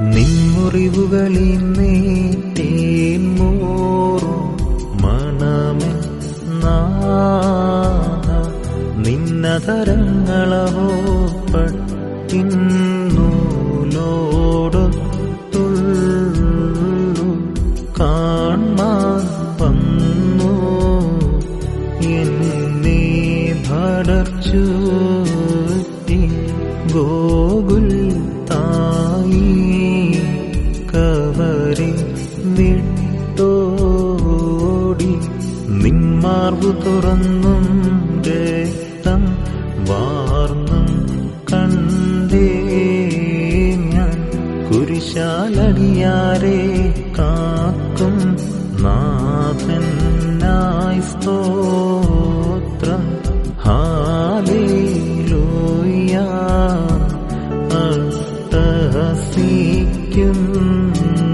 ചുണ്ടുകളിൽ നീറ്റേൻ മോറും മണമേ നാഥ. നിന്നതരങ്ങളവോ പട്ടിന്നൂലോടൊത്തുള്ളു കാണാൻ വന്നു എന്നേ ഭടർച്ചൂറ്റി ഗോകുൽ നിന്മാർവു തുറന്നും രക്തം വാർന്നും കണ്ടേ ഞാൻ. കുരിശാലടിയാരെ കാക്കും നാഥനായി സ്തോത്രം. ഹാലേലൂയ. അട്ടഹസിക്കുന്നു